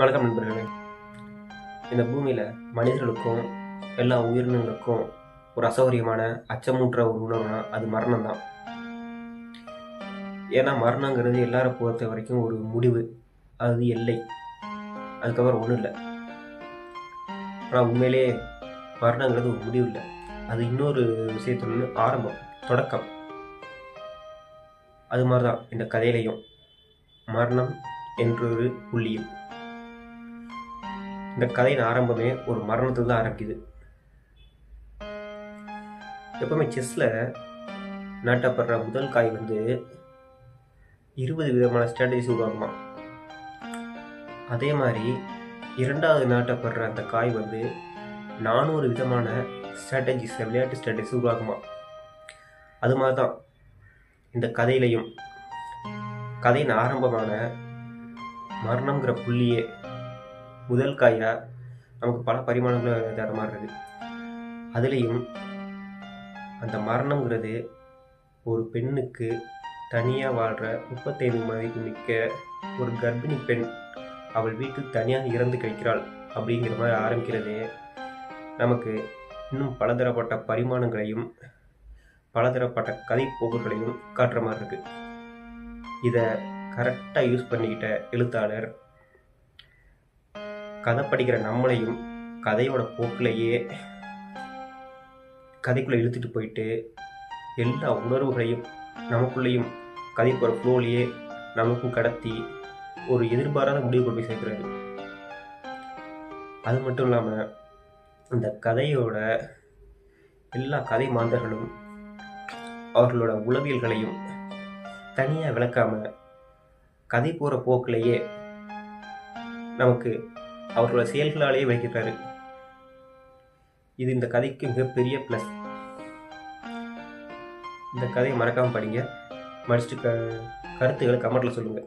வணக்கம் நண்பர்களே. இந்த பூமியில் மனிதர்களுக்கும் எல்லா உயிரினங்களுக்கும் ஒரு அசௌகரியமான அச்சமூற்ற ஒரு உணர்வுனா அது மரணம் தான் ஏன்னா மரணங்கிறது எல்லாரை பொறுத்த வரைக்கும் ஒரு முடிவு. அது எல்லை. அதுக்கப்புறம் ஒன்றும் இல்லை. ஆனால் உண்மையிலே மரணங்கிறது ஒரு முடிவு இல்லை. அது இன்னொரு விஷயத்துல ஆரம்பம் தொடக்கம். அது மாதிரி தான் இந்த கதையிலையும். மரணம் என்றொரு புள்ளியும். இந்த கதையின் ஆரம்பமே ஒரு மரணத்தில் தான் ஆரம்பிக்குது. எப்பவுமே செஸ்ல நாட்டப்படுற முதல் காய் வந்து இருபது விதமான ஸ்ட்ராட்டஜிஸ் உருவாகுமா அதே மாதிரி இரண்டாவது நாட்டப்படுற அந்த காய் வந்து நானூறு விதமான ஸ்ட்ராட்டஜிஸ் விளையாட்டு ஸ்ட்ராட்டஜிஸ் உருவாகுமா அது மாதிரி தான் இந்த கதையிலையும். கதையின் ஆரம்பமான மரணங்கிற புள்ளியே முதல் காயாக நமக்கு பல பரிமாணங்களை தர மாதிரி இருக்குது அதுலேயும் அந்த மரணங்கிறது ஒரு பெண்ணுக்கு தனியாக வாழ்கிற முப்பத்தைந்து மதிப்பு மிக்க ஒரு கர்ப்பிணி பெண் அவள் வீட்டில் தனியாக இறந்து கழிக்கிறாள் அப்படிங்கிற மாதிரி ஆரம்பிக்கிறதே நமக்கு இன்னும் பலதரப்பட்ட பரிமாணங்களையும் பலதரப்பட்ட கதை போக்குகளையும் காட்டுற மாதிரி இருக்குது இதை கரெக்டாக யூஸ் பண்ணிக்கிட்ட எழுத்தாளர் கதை படிக்கிற நம்மளையும் கதையோட போக்கிலேயே கதைக்குள்ளே இழுத்துட்டு போயிட்டு எல்லா உணர்வுகளையும் நமக்குள்ளேயும் கதை போகிற ஃப்ளோலையே நமக்கும் கடத்தி ஒரு எதிர்பாராத முடிவு கொண்டு போய் சேர்க்குறாரு அது மட்டும் இல்லாமல் இந்த கதையோட எல்லா கதை மாந்தர்களும் அவர்களோட உளவியல்களையும் தனியாக விளக்காமல் கதை போகிற போக்கிலேயே நமக்கு அவர்களோட செயல்களாலேயே வைக்கிறாரு இது இந்த கதைக்கு மிகப்பெரிய ப்ளஸ் இந்த கதையை மறக்காமல் படிங்க. மடிச்சுட்டு க கருத்துக்களை கமெண்ட்டில் சொல்லுங்கள்